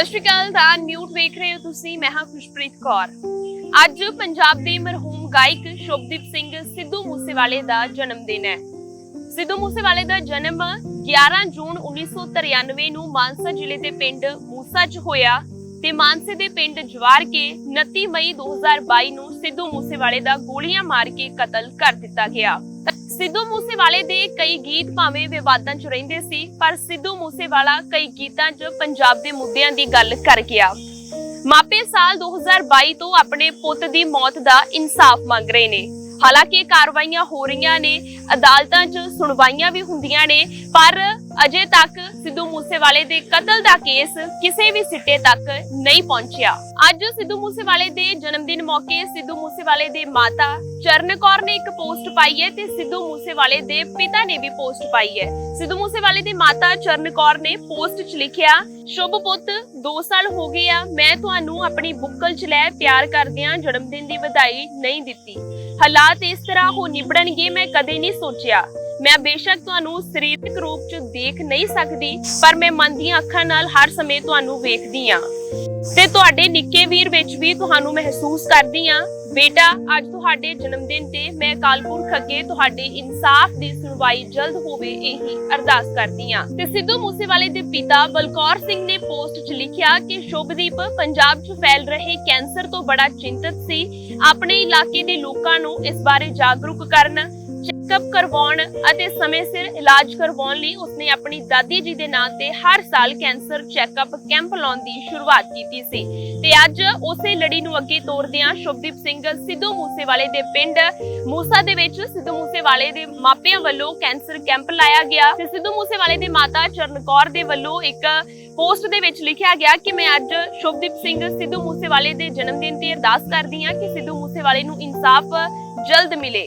ਸਤਿ ਸ਼੍ਰੀ ਅਕਾਲ ਦਾ ਨਿਊਟ ਵੇਖ ਰਹੇ ਹੋ ਤੁਸੀਂ, ਮੈਂ ਹਾਂ ਖੁਸ਼ਪ੍ਰੀਤ ਕੌਰ। ਅੱਜ ਪੰਜਾਬ ਦੇ ਮਰਹੂਮ ਗਾਇਕ ਸ਼ੁਭਦੀਪ ਸਿੰਘ ਸਿੱਧੂ ਮੂਸੇਵਾਲੇ ਦਾ ਜਨਮ ਦਿਨ ਹੈ। ਸਿੱਧੂ ਮੂਸੇਵਾਲੇ ਦਾ ਜਨਮ 11 ਜੂਨ 1993 ਨੂੰ ਮਾਨਸਾ ਜ਼ਿਲ੍ਹੇ ਦੇ ਪਿੰਡ ਮੂਸਾ 'ਚ ਹੋਇਆ ਤੇ ਮਾਨਸੇ ਦੇ ਪਿੰਡ ਜਵਾਰ ਕੇ 29 ਮਈ 2022 ਨੂੰ ਸਿੱਧੂ ਮੂਸੇਵਾਲੇ ਦਾ ਗੋਲੀਆਂ ਮਾਰ ਕੇ ਕਤਲ ਕਰ ਦਿੱਤਾ ਗਿਆ। ਸਿੱਧੂ ਮੂਸੇਵਾਲੇ ਦੇ ਕਈ ਗੀਤ ਭਾਵੇਂ ਵਿਵਾਦਾਂ 'ਚ ਰਹਿੰਦੇ ਸੀ, ਪਰ ਸਿੱਧੂ ਮੂਸੇਵਾਲਾ ਕਈ ਗੀਤਾਂ 'ਚ ਪੰਜਾਬ ਦੇ ਮੁੱਦਿਆਂ ਦੀ ਗੱਲ ਕਰ ਗਿਆ। ਮਾਪੇ ਸਾਲ 2022 ਤੋਂ ਆਪਣੇ ਪੁੱਤ ਦੀ ਮੌਤ ਦਾ ਇਨਸਾਫ ਮੰਗ ਰਹੇ ਨੇ। ਹਾਲਾਂਕਿ ਕਾਰਵਾਈਆਂ ਹੋ ਰਹੀਆਂ ਨੇ, ਅਦਾਲਤਾਂ 'ਚ ਸੁਣਵਾਈਆਂ ਵੀ ਹੁੰਦੀਆਂ ਨੇ, ਪਰ ਅਜੇ ਤੱਕ ਸਿੱਧੂ ਮੂਸੇਵਾਲੇ ਦੇ ਕਤਲ ਦਾ ਕੇਸ ਕਿਸੇ ਵੀ ਸਿੱਟੇ ਤੱਕ ਨਹੀਂ ਪਹੁੰਚਿਆ। ਅੱਜ ਸਿੱਧੂ ਮੂਸੇਵਾਲੇ ਦੇ ਜਨਮ ਦਿਨ ਮੌਕੇ ਸਿੱਧੂ ਮੂਸੇਵਾਲੇ ਦੇ ਮਾਤਾ ਚਰਨ ਕੌਰ ਨੇ ਇੱਕ ਪੋਸਟ ਪਾਈ ਹੈ ਤੇ ਸਿੱਧੂ ਮੂਸੇਵਾਲੇ ਦੇ ਪਿਤਾ ਨੇ ਵੀ ਪੋਸਟ ਪਾਈ ਹੈ। ਸਿੱਧੂ ਮੂਸੇਵਾਲੇ ਦੀ ਮਾਤਾ ਚਰਨ ਕੌਰ ਨੇ ਪੋਸਟ 'ਚ ਲਿਖਿਆ, ਸ਼ੁਭ ਪੁੱਤ 2 ਸਾਲ ਹੋ ਗਏ ਆ, ਮੈਂ ਤੁਹਾਨੂੰ ਆਪਣੀ ਬੁੱਕਲ 'ਚ ਲੈ ਪਿਆਰ ਕਰਦਿਆਂ ਜਨਮ ਦਿਨ ਦੀ ਵਧਾਈ ਨਹੀਂ ਦਿੱਤੀ। ਹਾਲਾਤ ਇਸ ਤਰ੍ਹਾਂ ਹੋ ਨਿਬੜਨਗੇ, ਮੈਂ ਕਦੇ ਨਹੀਂ ਸੋਚਿਆ। ਮੈਂ ਬੇਸ਼ੱਕ ਤੁਹਾਨੂੰ ਸਰੀਰਕ ਰੂਪ 'ਚ ਦੇਖ ਨਹੀਂ ਸਕਦੀ, ਪਰ ਮੈਂ ਮਨ ਦੀਆਂ ਅੱਖਾਂ ਨਾਲ ਹਰ ਸਮੇਂ ਤੁਹਾਨੂੰ ਵੇਖਦੀ ਆ। ਤੇ ਤੁਹਾਡੇ ਨਿੱਕੇ ਵੀ ਤੁਹਾਨੂੰ ਮਹਿਸੂਸ ਕਰਦੀ ਆ ਬੇਟਾ, ਅੱਜ ਤੁਹਾਡੇ ਜਨਮ ਦਿਨ ਤੇ ਮੈਂ ਅਕਾਲ ਪੁਰਖ ਤੁਹਾਡੇ ਇਨਸਾਫ ਦੀ ਸੁਣਵਾਈ ਜਲਦ ਹੋਵੇ, ਇਹੀ ਅਰਦਾਸ ਕਰਦੀ ਆ ਤੇ ਸਿੱਧੂ ਮੂਸੇਵਾਲੇ ਦੇ ਪਿਤਾ ਬਲਕੌਰ ਸਿੰਘ ਨੇ ਪੋਸਟ 'ਚ ਲਿਖਿਆ ਕਿ ਸ਼ੁਭਦੀਪ ਪੰਜਾਬ 'ਚ ਫੈਲ ਰਹੇ ਕੈਂਸਰ ਤੋਂ ਬੜਾ ਚਿੰਤਤ ਸੀ। ਆਪਣੇ ਇਲਾਕੇ ਦੇ ਲੋਕਾਂ ਨੂੰ ਇਸ ਬਾਰੇ ਜਾਗਰੂਕ ਕਰਨ ਚੈੱਕਅਪ ਕਰਵਾਉਣ ਅਤੇ ਸਮੇਂ ਸਿਰ ਇਲਾਜ ਕਰਵਾਉਣ ਲਈ ਉਸਨੇ ਆਪਣੀ ਦਾਦੀ ਜੀ ਦੇ ਨਾਂ ਤੇ ਹਰ ਸਾਲ ਕੈਂਸਰ ਚੈੱਕਅਪ ਕੈਂਪ ਲਾਉਣ ਦੀ ਸ਼ੁਰੂਆਤ ਕੀਤੀ ਸੀ। ਤੇ ਅੱਜ ਉਸੇ ਲੜੀ ਨੂੰ ਅੱਗੇ ਤੋਰਦਿਆਂ ਸ਼ੁਭਦੀਪ ਸਿੰਘ ਸਿੱਧੂ ਮੂਸੇਵਾਲੇ ਦੇ ਪਿੰਡ ਮੂਸਾ ਦੇ ਵਿੱਚ ਸਿੱਧੂ ਮੂਸੇਵਾਲੇ ਦੇ ਮਾਪਿਆਂ ਵੱਲੋਂ ਕੈਂਸਰ ਕੈਂਪ ਲਾਇਆ ਗਿਆ ਤੇ ਸਿੱਧੂ ਮੂਸੇਵਾਲੇ ਦੇ ਮਾਤਾ ਚਰਨ ਕੌਰ ਦੇ ਵੱਲੋਂ ਇੱਕ ਪੋਸਟ ਦੇ ਵਿੱਚ ਲਿਖਿਆ ਗਿਆ ਕਿ ਮੈਂ ਅੱਜ ਸ਼ੁਭਦੀਪ ਸਿੰਘ ਸਿੱਧੂ ਮੂਸੇਵਾਲੇ ਦੇ ਜਨਮ ਦਿਨ ਤੇ ਅਰਦਾਸ ਕਰਦੀ ਹਾਂ ਕਿ ਸਿੱਧੂ ਮੂਸੇਵਾਲੇ ਨੂੰ ਇਨਸਾਫ ਜਲਦ ਮਿਲੇ।